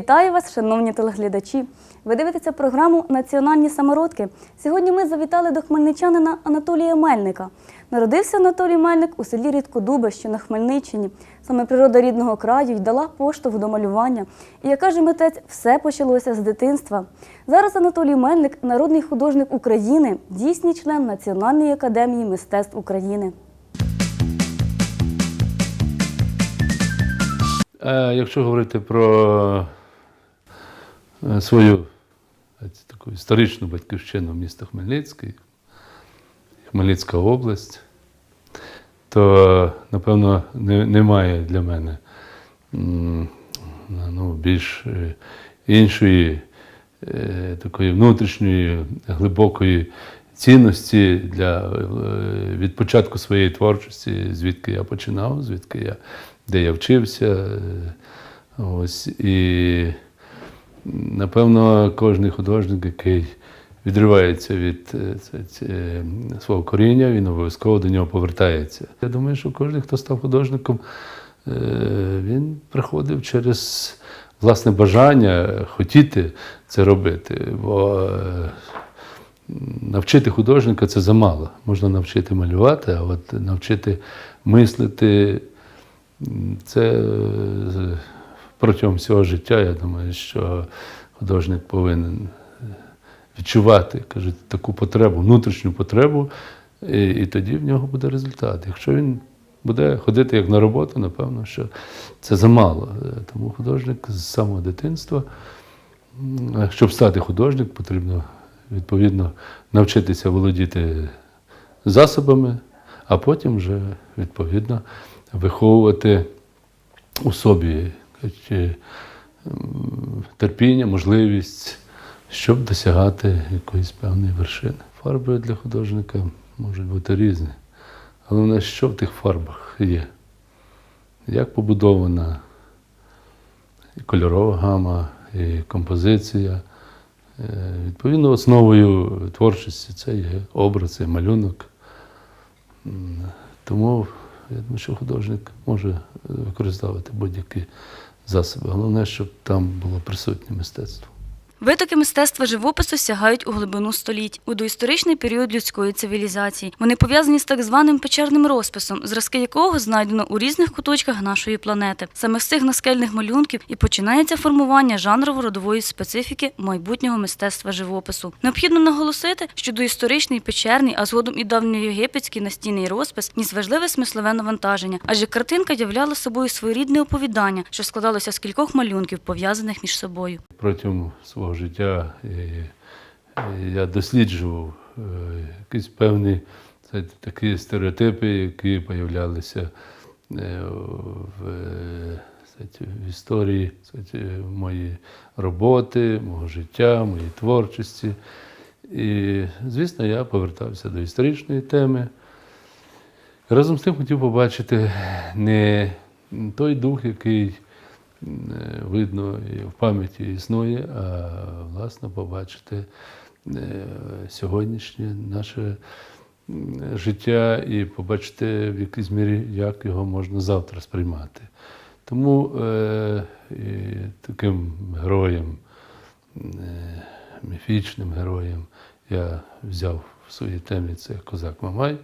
Вітаю вас, шановні телеглядачі. Ви дивитеся програму Національні самородки. Сьогодні ми завітали до хмельничанина Анатолія Мельника. Народився Анатолій Мельник у селі Рідкодубе, що на Хмельниччині. Саме природа рідного краю й дала поштовх до малювання. І як каже митець, все почалося з дитинства. Зараз Анатолій Мельник народний художник України, дійсний член Національної академії мистецтв України. Якщо говорити про е, свою е, таку історичну батьківщину міста Хмельницький, Хмельницька область, то, напевно, не- немає для мене ну, більш е, іншої е, такої внутрішньої глибокої цінності для е, від початку своєї творчості, звідки я починав, звідки я, де я вчився. е, Ось, і напевно, кожен художник, який відривається від е, це- це, свого коріння, він обов'язково до нього повертається. Я думаю, що кожен, хто став художником, е, він приходив через власне бажання хотіти це робити. Бо е, навчити художника це замало. Можна навчити малювати, а от навчити мислити це е, протягом всього життя. Я думаю, що художник повинен е, відчувати кажуть, таку потребу, внутрішню потребу, і, і тоді в нього буде результат. Якщо він буде ходити як на роботу, напевно, що це замало. Е, Тому художник з самого дитинства. Щоб стати художник, потрібно відповідно навчитися володіти засобами, а потім вже відповідно виховувати у собі терпіння, можливість, щоб досягати якоїсь певної вершини. Фарби для художника можуть бути різні. Головне, що в тих фарбах є, як побудована і кольорова гама, і композиція. Е, Відповідно, основою творчості це є образ, це малюнок. Тому я думаю, що художник може використовувати будь-які засоби. Головне, щоб там було присутнє мистецтво. Витоки мистецтва живопису сягають у глибину століть, у доісторичний період людської цивілізації. Вони пов'язані з так званим печерним розписом, зразки якого знайдено у різних куточках нашої планети. Саме з цих наскельних малюнків і починається формування жанрово-родової специфіки майбутнього мистецтва живопису. Необхідно наголосити, що доісторичний печерний, а згодом і давньоєгипетський настінний розпис ніс важливе смислове навантаження, адже картинка являла собою своєрідне оповідання, що складалося з кількох малюнків, пов'язаних між собою. Протягом свого життя і, я досліджував е, якісь певні такі стереотипи, які появлялися е, в, е, в історії моєї роботи, мого життя, моєї творчості. І, звісно, я повертався до історичної теми. Разом з тим хотів побачити не той дух, який видно і в пам'яті існує, а власне побачити е, сьогоднішнє наше життя і побачити в якійсь мірі, як його можна завтра сприймати. Тому е, таким героєм, е, міфічним героєм я взяв в своїй темі це Козак Мамай,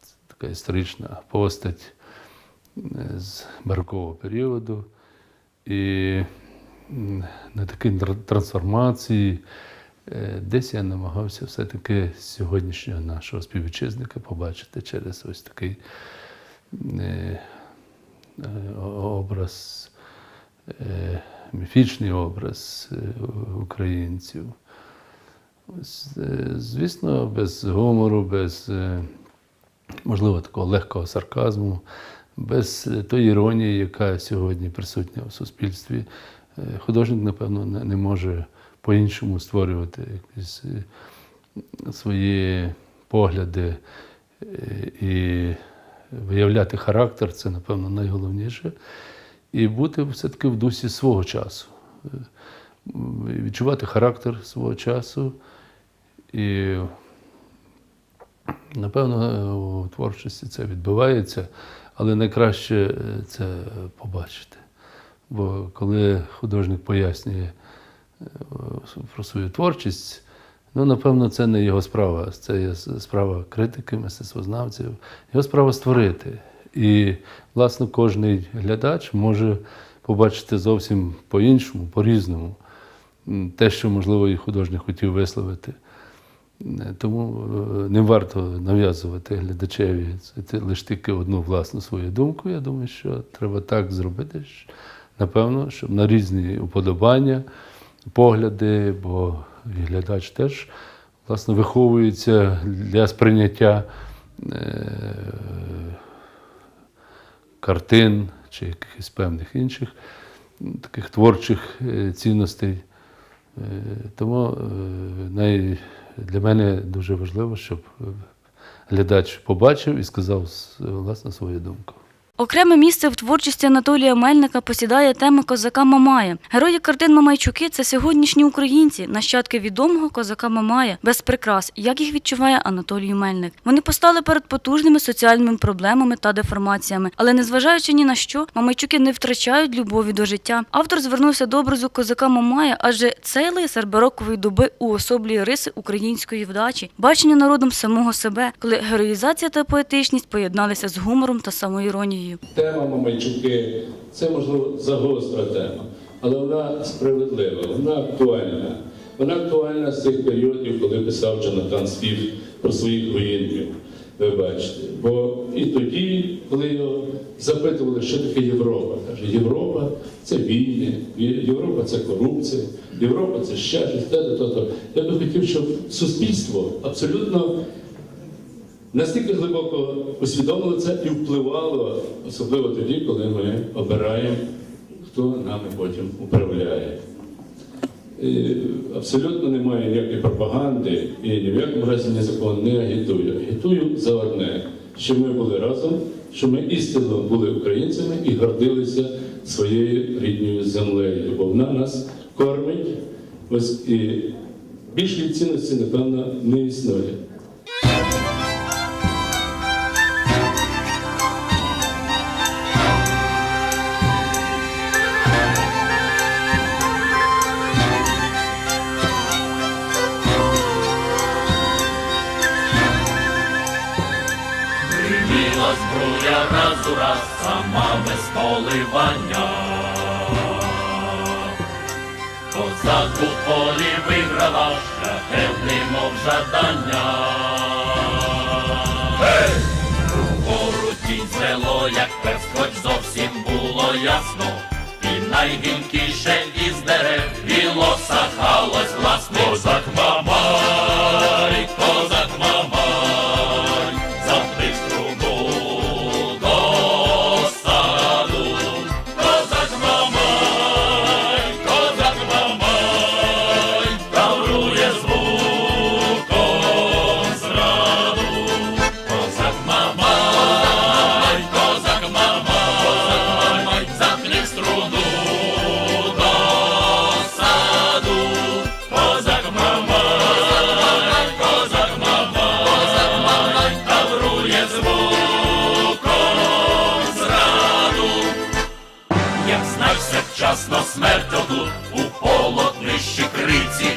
це така історична постать е, з барокового періоду. І на такій трансформації е, десь я намагався все-таки сьогоднішнього нашого співвітчизника побачити через ось такий е, е, образ, міфічний образ українців. Звісно, без гумору, без, можливо, такого легкого сарказму, без е, тої іронії, яка сьогодні присутня в суспільстві. Е, Художник, напевно, не може по-іншому створювати якісь е, свої погляди і виявляти характер це, напевно, найголовніше. І бути все-таки в дусі свого часу. Відчувати характер свого часу. І, напевно, у творчості це відбувається, але найкраще е, це побачити. Бо коли художник пояснює е, про свою творчість, ну, напевно, це не його справа, це є справа критики, мистецтвознавців. Його справа створити. І, власне, кожний глядач може побачити зовсім по-іншому, по-різному те, що, можливо, і художник хотів висловити. Е, Тому е, не варто нав'язувати глядачеві це- лише тільки одну власну свою думку. Я думаю, що треба так зробити, напевно, щоб на різні уподобання, погляди, бо глядач теж власне виховується для сприйняття е, картин чи якихось певних інших таких творчих цінностей. Тому най- для мене дуже важливо, щоб глядач побачив і сказав власне свою думку. Окреме місце в творчості Анатолія Мельника посідає тема козака Мамая. Герої картин Мамайчуки це сьогоднішні українці, нащадки відомого козака Мамая, без прикрас, як їх відчуває Анатолій Мельник. Вони постали перед потужними соціальними проблемами та деформаціями, але незважаючи ні на що, Мамайчуки не втрачають любові до життя. Автор звернувся до образу козака Мамая, адже цей лицар барокової доби уособлює риси української вдачі, бачення народом самого себе, коли героїзація та поетичність поєдналися з гумором та самоіронією. Тема Мамайчуки це можливо загостра тема, але вона справедлива, вона актуальна. Вона актуальна з цих періодів, коли писав Джонатан Свіфт про своїх воїнів. Ви бачите. Бо і тоді, коли його запитували, що таке Європа, каже, Європа це війни, Європа це корупція, Європа це ще щось, то, то. Я би хотів, щоб суспільство абсолютно настільки глибоко усвідомило це і впливало, особливо тоді, коли ми обираємо, хто нами потім управляє. І абсолютно немає ніякої пропаганди і ні в якому разі ні за кого не агітую. Агітую за одне, що ми були разом, що ми істинно були українцями і гордилися своєю рідною землею, бо вона нас кормить. Ось і більшої цінності, напевно, не існує. Без поливання. Козак у полі виграла шляхетний, мов жадання. Гей! Вгору тінь звело, як пес, хоч зовсім було ясно. І найгінкіше із дерев віло сахалось власне. Козак мамай, козак мамай, смерть отут у полотнищі криці,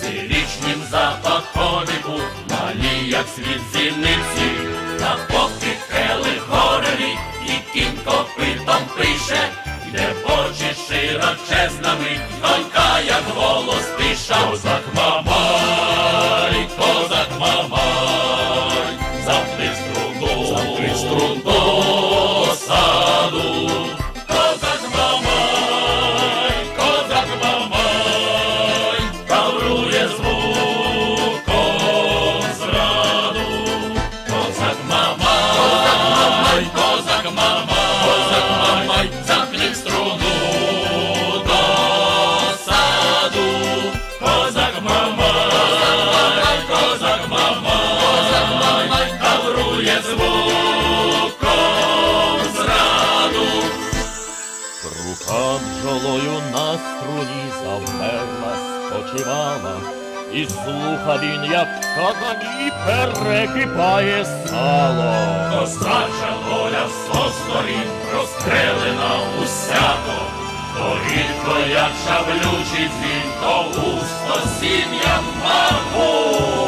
сирічнім запаховіку, малі, як світ зіниці, та поки хели горелі, і кінь копитом пише, де очі широчезнами, донька, як голос пиша. у мамай, козак мамай, таврує звуком зраду. Рука бджолою на струні завмерла, спочивала, і слуха він, як казані, перекипає сало. Козача доля з сторін розстрелена усяко, рідко, як шаблючий дзвін, то густо сім'ям маху.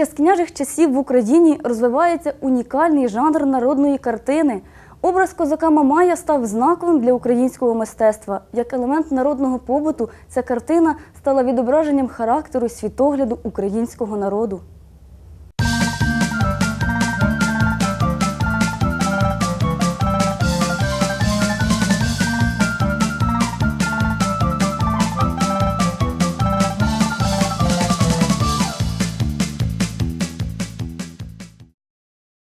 Ще з княжих часів в Україні розвивається унікальний жанр народної картини. Образ козака Мамая став знаковим для українського мистецтва. Як елемент народного побуту, ця картина стала відображенням характеру і світогляду українського народу.